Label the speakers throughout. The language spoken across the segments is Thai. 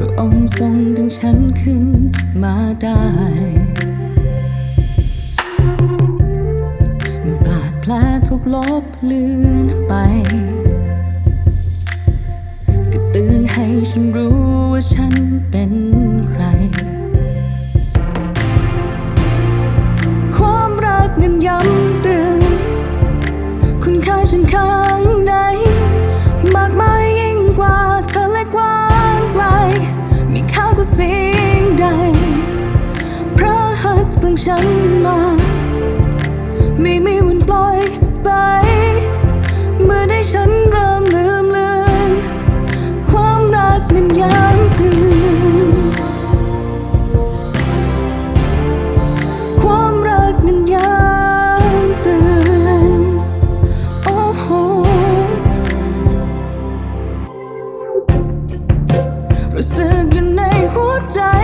Speaker 1: พระองค์ทรงดึงฉันขึ้นมาได้ เมื่อบาดแผลถูกลบเลือนไป ก็ตื่นให้ฉันรู้ว่าฉันเป็นใคร ความรักนั้นยัำ Rüzgar güney hocam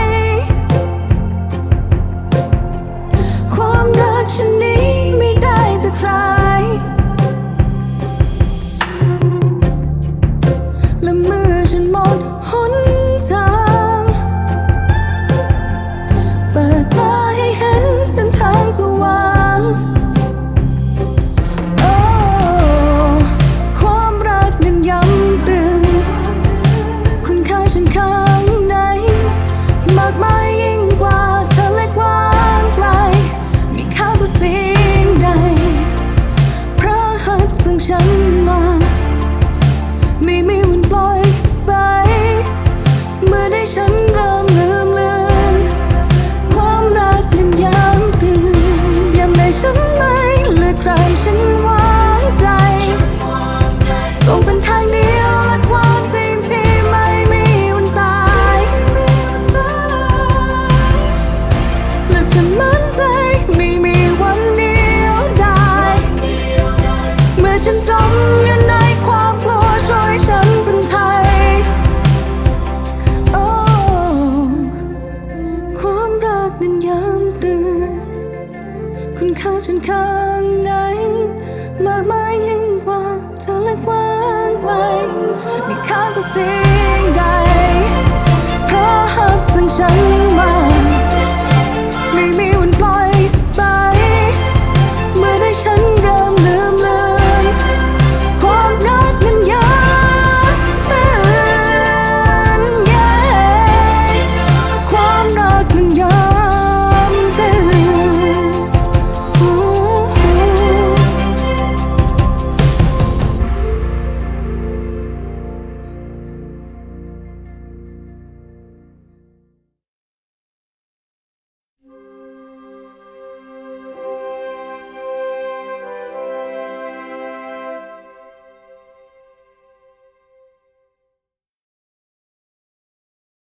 Speaker 1: คุณค่าฉันข้างในมากมายยิ่งกว่าเธอและกว้างไกลมีค่ากว่าสิ่งใด